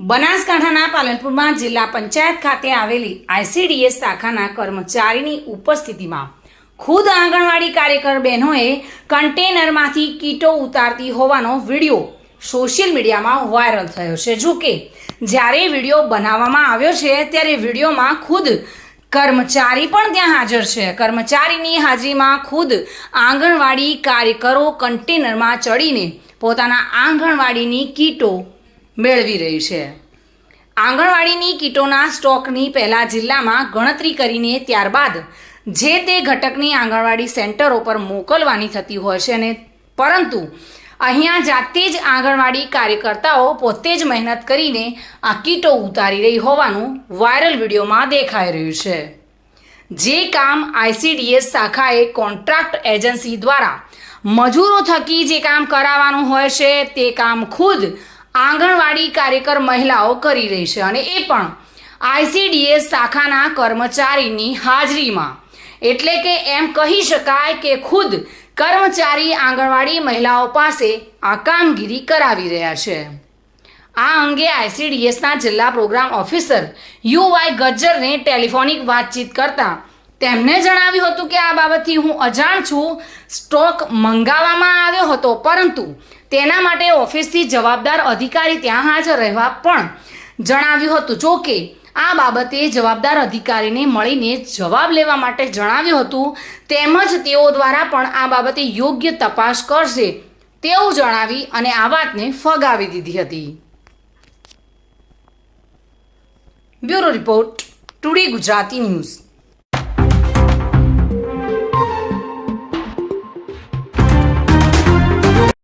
બનાસકાંઠાના પાલનપુરમાં જિલ્લા પંચાયત ખાતે આવેલી આઈસીડીએસ શાખાના કર્મચારીની ઉપસ્થિતિમાં ખુદ આંગણવાડી કાર્યકર બહેનોએ કન્ટેનરમાંથી કીટો ઉતારતી હોવાનો વીડિયો સોશિયલ મીડિયામાં વાયરલ થયો છે. જો કે, જ્યારે વીડિયો બનાવવામાં આવ્યો છે, ત્યારે વિડીયોમાં ખુદ કર્મચારી પણ ત્યાં હાજર છે. કર્મચારીની હાજરીમાં ખુદ આંગણવાડી કાર્યકરો કન્ટેનરમાં ચડીને પોતાના આંગણવાડીની કીટો મેળવી રહી છે. આંગણવાડીની કીટોના સ્ટોકની પહેલાં જિલ્લામાં ગણતરી કરીને ત્યારબાદ જે તે ઘટકની આંગણવાડી સેન્ટરો પર મોકલવાની થતી હોય છે અને પરંતુ અહીંયા જાતે જ આંગણવાડી કાર્યકર્તાઓ પોતે જ મહેનત કરીને આ કીટો ઉતારી રહી હોવાનું વાયરલ વિડીયોમાં દેખાઈ રહ્યું છે. જે કામ આઈસીડીએસ શાખાએ કોન્ટ્રાક્ટ એજન્સી દ્વારા મજૂરો થકી જે કામ કરાવવાનું હોય છે તે કામ ખુદ આંગણવાડી કાર્યકર મહિલાઓ કરી રહી છે અને એ પણ આઈસીડીએસ શાખાના કર્મચારીની હાજરીમાં. એટલે કે એમ કહી શકાય કે ખુદ કર્મચારી આંગણવાડી મહિલાઓ પાસે આ કામગીરી કરાવી રહ્યા છે. આ અંગે આઈસીડીએસના જિલ્લા પ્રોગ્રામ ઓફિસર યુવાય ગજ્જરને ટેલિફોનિક વાતચીત કરતા તેમને જણાવ્યું હતું કે આ બાબતથી હું અજાણ છું. સ્ટોક મંગાવવામાં આવ્યો હતો, પરંતુ તેના માટે ઓફિસથી જવાબદાર અધિકારી ત્યાં હાજર રહેવા પણ જણાવ્યું હતું. જો કે, આ બાબતે જવાબદાર અધિકારીને મળીને જવાબ લેવા માટે જણાવ્યું હતું. તેમજ તેઓ દ્વારા પણ આ બાબતે યોગ્ય તપાસ કરશે તેવું જણાવી અને આ વાતને ફગાવી દીધી હતી. Bureau report, today Gujarati news.